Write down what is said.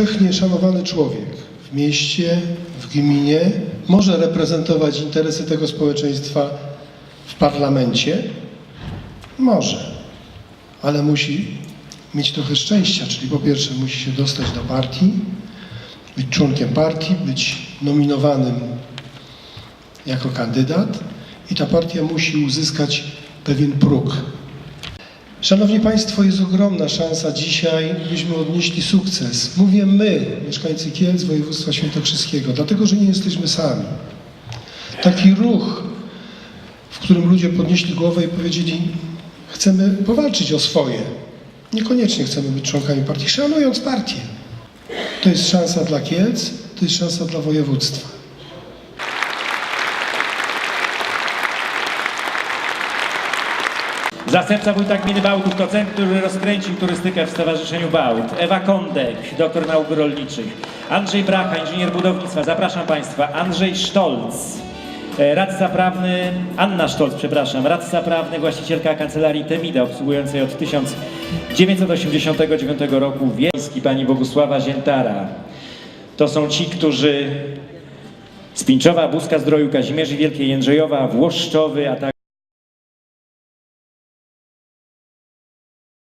powszechnie szanowany człowiek w mieście, w gminie może reprezentować interesy tego społeczeństwa w parlamencie? Może, ale musi mieć trochę szczęścia, czyli po pierwsze musi się dostać do partii, być członkiem partii, być nominowanym jako kandydat i ta partia musi uzyskać pewien próg. Szanowni Państwo, jest ogromna szansa dzisiaj, byśmy odnieśli sukces. Mówię my, mieszkańcy Kielc, województwa świętokrzyskiego, dlatego, że nie jesteśmy sami. Taki ruch, w którym ludzie podnieśli głowę i powiedzieli, chcemy powalczyć o swoje. Niekoniecznie chcemy być członkami partii, szanując partię. To jest szansa dla Kielc, to jest szansa dla województwa. Zastępca wójta gminy Bałtów to ten, który rozkręcił turystykę w Stowarzyszeniu Bałt. Ewa Kondek, doktor nauk rolniczych. Andrzej Bracha, inżynier budownictwa. Zapraszam Państwa. Andrzej Sztolc, e, radca prawny, Anna Sztolc, przepraszam, radca prawny, właścicielka kancelarii Temida, obsługującej od 1989 roku wiejski pani Bogusława Ziętara. To są ci, którzy z Pińczowa, Buzka Zdroju, Kazimierzy Wielkiej, Jędrzejowa, Włoszczowy, a także